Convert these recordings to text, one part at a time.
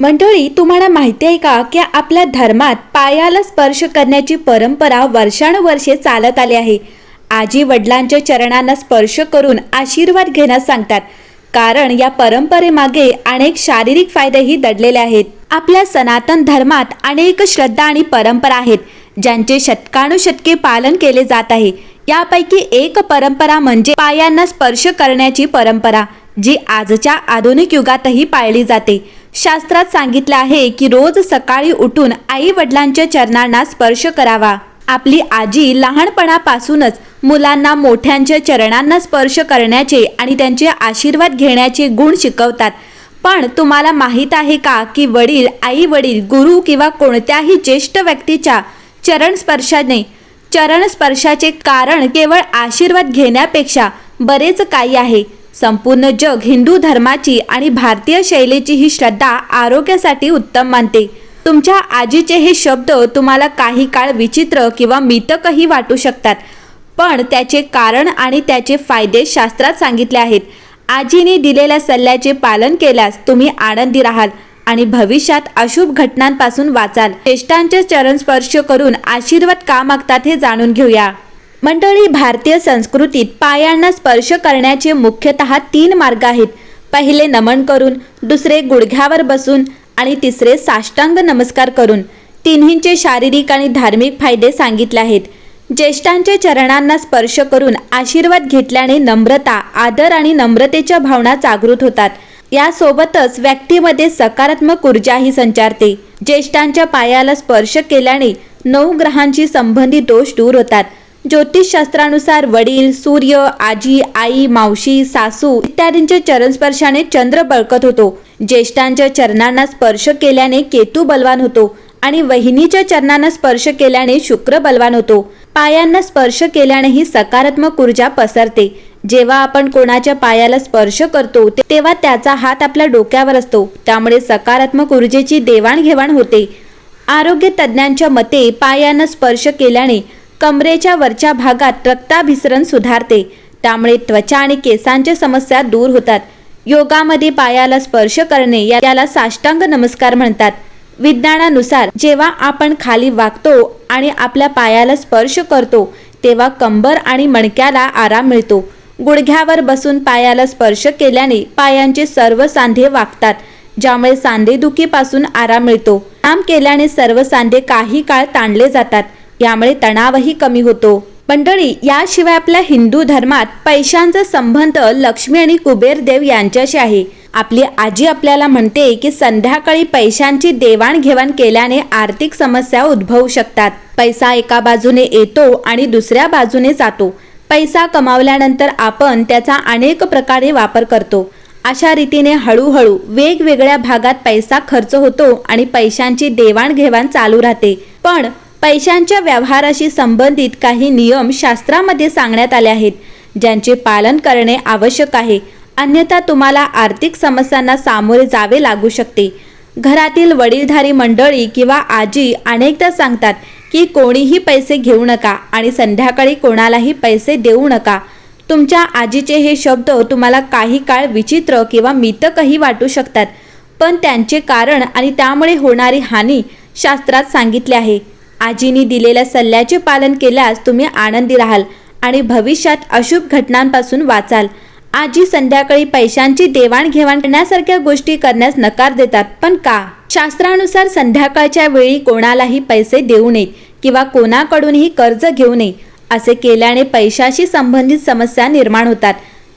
मंडळी तुम्हाला माहिती आहे का की आपल्या धर्मात पायाला स्पर्श करण्याची परंपरा वर्षानुवर्षे चालत आली आहे. आजी वडिलांच्या चरणांना स्पर्श करून आशीर्वाद घेण्यास सांगतात. कारण या परंपरेमागे अनेक शारीरिक फायदेही दडलेले आहेत. आपल्या सनातन धर्मात अनेक श्रद्धा आणि परंपरा आहेत ज्यांचे शतकानुशतके पालन केले जात आहे. यापैकी एक परंपरा म्हणजे पायांना स्पर्श करण्याची परंपरा जी आजच्या आधुनिक युगातही पाळली जाते. शास्त्रात सांगितलं आहे की रोज सकाळी उठून आई वडिलांच्या चरणांना स्पर्श करावा. आपली आजी लहानपणापासूनच मुलांना मोठ्यांच्या चरणांना स्पर्श करण्याचे आणि त्यांचे आशीर्वाद घेण्याचे गुण शिकवतात. पण तुम्हाला माहीत आहे का की वडील आई वडील गुरु किंवा कोणत्याही ज्येष्ठ व्यक्तीच्या चरण स्पर्शाने चरण स्पर्शाचे कारण केवळ आशीर्वाद घेण्यापेक्षा बरेच काही आहे. संपूर्ण जग हिंदू धर्माची आणि भारतीय शैलीची ही श्रद्धा आरोग्यासाठी उत्तम मानते. तुमच्या आजीचे हे शब्द तुम्हाला काही काळ विचित्र किंवा मितकही वाटू शकतात. पण त्याचे कारण आणि त्याचे फायदे शास्त्रात सांगितले आहेत. आजीने दिलेल्या सल्ल्याचे पालन केल्यास तुम्ही आनंदी राहाल आणि भविष्यात अशुभ घटनांपासून वाचाल. ज्येष्ठांचे चरण स्पर्श करून आशीर्वाद का मागतात हे जाणून घेऊया. मंडळी भारतीय संस्कृतीत पायांना स्पर्श करण्याचे मुख्यतः तीन मार्ग आहेत. पहिले नमन करून दुसरे गुडघ्यावर बसून आणि तिसरे साष्टांग नमस्कार करून. तिन्हींचे शारीरिक आणि धार्मिक फायदे सांगितले आहेत. ज्येष्ठांच्या चरणांना स्पर्श करून आशीर्वाद घेतल्याने नम्रता आदर आणि नम्रतेच्या भावना जागृत होतात. यासोबतच व्यक्तीमध्ये सकारात्मक ऊर्जाही संचारते. ज्येष्ठांच्या पायाला स्पर्श केल्याने नऊ ग्रहांशी संबंधित दोष दूर होतात. ज्योतिषशास्त्रानुसार वडील सूर्य आजी आई मावशी सासू इत्यादींच्या चरणस्पर्शाने चंद्र बळकत होतो. ज्येष्ठांच्या चरणांना स्पर्श केल्याने केतू बलवान होतो आणि वहिनीच्या चरणांना स्पर्श केल्याने शुक्र बलवान होतो. पायांना स्पर्श केल्यानेही सकारात्मक ऊर्जा पसरते. जेव्हा आपण कोणाच्या पायाला स्पर्श करतो तेव्हा त्याचा हात आपल्या डोक्यावर असतो. त्यामुळे सकारात्मक ऊर्जेची देवाणघेवाण होते. आरोग्य तज्ज्ञांच्या मते पायांना स्पर्श केल्याने कमरेच्या वरच्या भागात रक्ताभिसरण सुधारते. त्यामुळे त्वचा आणि केसांच्या समस्या दूर होतात. योगामध्ये पायाला स्पर्श करणे याला साष्टांग नमस्कार म्हणतात. विज्ञानानुसार जेव्हा आपण खाली वागतो आणि आपल्या पायाला स्पर्श करतो तेव्हा कंबर आणि मणक्याला आराम मिळतो. गुडघ्यावर बसून पायाला स्पर्श केल्याने पायांचे सर्व सांधे वागतात ज्यामुळे सांधेदुखीपासून आराम मिळतो. आराम केल्याने सर्व सांधे काही काळ ताणले जातात. यामुळे तणावही कमी होतो. मंडळी याशिवाय आपल्या हिंदू धर्मात पैशांचा संबंध लक्ष्मी आणि कुबेर देव यांच्याशी आहे. आपली आजी आपल्याला म्हणते की संध्याकाळी पैशांची देवाणघेवाण केल्याने आर्थिक समस्या उद्भवू शकतात. पैसा एका बाजूने येतो आणि दुसऱ्या बाजूने जातो. पैसा कमावल्यानंतर आपण त्याचा अनेक प्रकारे वापर करतो. अशा रीतीने हळूहळू वेगवेगळ्या भागात पैसा खर्च होतो आणि पैशांची देवाणघेवाण चालू राहते. पण पैशांच्या व्यवहाराशी संबंधित काही नियम शास्त्रामध्ये सांगण्यात आले आहेत ज्यांचे पालन करणे आवश्यक आहे. अन्यथा तुम्हाला आर्थिक समस्यांना सामोरे जावे लागू शकते. घरातील वडीलधारी मंडळी किंवा आजी अनेकदा सांगतात की कोणीही पैसे घेऊ नका आणि संध्याकाळी कोणालाही पैसे देऊ नका. तुमच्या आजीचे हे शब्द तुम्हाला काही काळ विचित्र किंवा मितकही वाटू शकतात पण त्यांचे कारण आणि त्यामुळे होणारी हानी शास्त्रात सांगितले आहे. आजीनी दिलेल्या सल्ल्याचे पालन केल्यास तुम्ही आनंदी राहाल आणि भविष्यात अशुभ घटनांपासून वाचाल. आजी संध्याकाळी पैशांची देवाणघेवाण करण्यासारख्या गोष्टी करण्यास नकार देतात. पण का? शास्त्रानुसार संध्याकाळच्या वेळी कोणालाही पैसे देऊ नये किंवा कोणाकडूनही कर्ज घेऊ नये असे केल्याने पैशाशी संबंधित समस्या निर्माण होतात.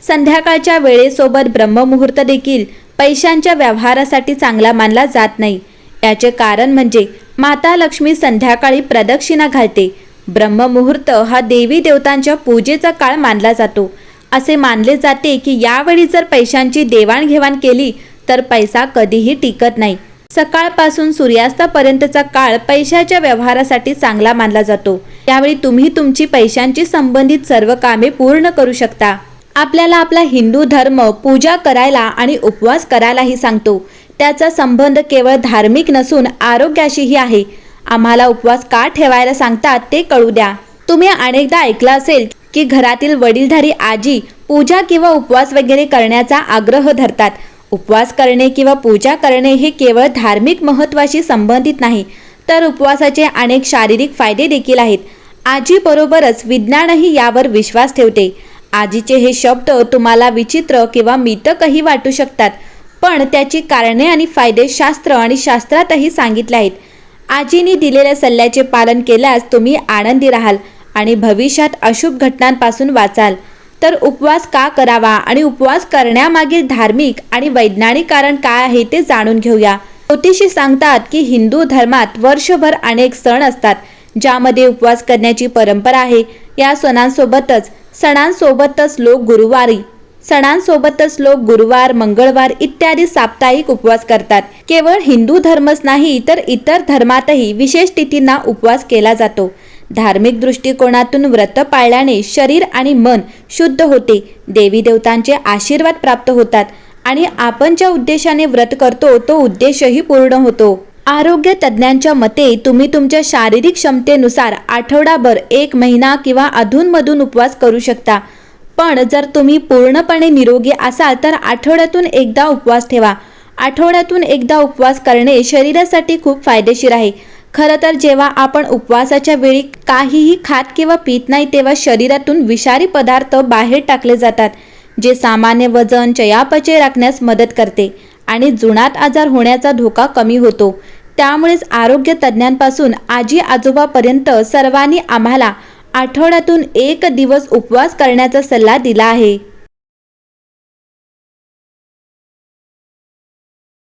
संध्याकाळच्या वेळेसोबत ब्रह्ममुहूर्त देखील पैशांच्या व्यवहारासाठी चांगला मानला जात नाही. याचे कारण म्हणजे माता लक्ष्मी संध्याकाळी प्रदक्षिणा घालते. ब्रह्ममुहूर्त हा देवी देवतांच्या पूजेचा काळ मानला जातो. असे मानले जाते की यावेळी जर पैशांची देवाणघेवाण केली तर पैसा कधीही टिकत नाही. सकाळपासून सूर्यास्तापर्यंतचा काळ पैशाच्या व्यवहारासाठी चांगला मानला जातो. यावेळी तुम्ही तुमची पैशांची संबंधित सर्व कामे पूर्ण करू शकता. आपल्याला आपला हिंदू धर्म पूजा करायला आणि उपवास करायलाही सांगतो. त्याचा संबंध केवळ धार्मिक नसून आरोग्याशीही आहे. आम्हाला उपवास का ठेवायला सांगतात ते कळू द्या. तुम्ही अनेकदा ऐकलं असेल की घरातील वडीलधारी आजी पूजा किंवा उपवास वगैरे करण्याचा आग्रह धरतात. उपवास करणे किंवा पूजा करणे हे केवळ धार्मिक महत्त्वाशी संबंधित नाही तर उपवासाचे अनेक शारीरिक फायदे देखील आहेत. आजीबरोबरच विज्ञानही यावर विश्वास ठेवते. आजीचे हे शब्द तुम्हाला विचित्र किंवा मितकही वाटू शकतात. पण त्याची कारणे आणि फायदे शास्त्र आणि शास्त्रातही सांगितले आहेत. आजीनी दिलेल्या सल्ल्याचे पालन केल्यास तुम्ही आनंदी राहाल आणि भविष्यात अशुभ घटनांपासून वाचाल. तर उपवास का करावा आणि उपवास करण्यामागील धार्मिक आणि वैज्ञानिक कारण काय आहे ते जाणून घेऊया. ज्योतिषी सांगतात की हिंदू धर्मात वर्षभर अनेक सण असतात ज्यामध्ये उपवास करण्याची परंपरा आहे. या सणांसोबतच सणांसोबतच लोक गुरुवारी सणांसोबतच लोक गुरुवार मंगळवार इत्यादी साप्ताहिक उपवास करतात. केवळ हिंदू धर्मच नाही तर इतर धर्मातही विशेष तिथींना उपवास केला जातो. धार्मिक दृष्टिकोनातून व्रत पाळल्याने शरीर आणि मन शुद्ध होते देवी देवतांचे आशीर्वाद प्राप्त होतात आणि आपण ज्या उद्देशाने व्रत करतो तो उद्देशही पूर्ण होतो. आरोग्य तज्ज्ञांच्या मते तुम्ही तुमच्या शारीरिक क्षमतेनुसार आठवडाभर एक महिना किंवा अधूनमधून उपवास करू शकता. पण जर तुम्ही पूर्णपणे निरोगी असाल तर आठवड्यातून एकदा उपवास ठेवा. आठवड्यातून एकदा उपवास करणे शरीरासाठी खूप फायदेशीर आहे. खरं तर जेव्हा आपण उपवासाच्या वेळी काहीही खात किंवा पित नाही तेव्हा शरीरातून विषारी पदार्थ बाहेर टाकले जातात जे सामान्य वजन चयापचय राखण्यास मदत करते आणि जुनाट आजार होण्याचा धोका कमी होतो. त्यामुळेच आरोग्य तज्ज्ञांपासून आजी आजोबापर्यंत सर्वांनी आम्हाला आठवड्यातून एक दिवस उपवास करण्याचा सल्ला दिला आहे.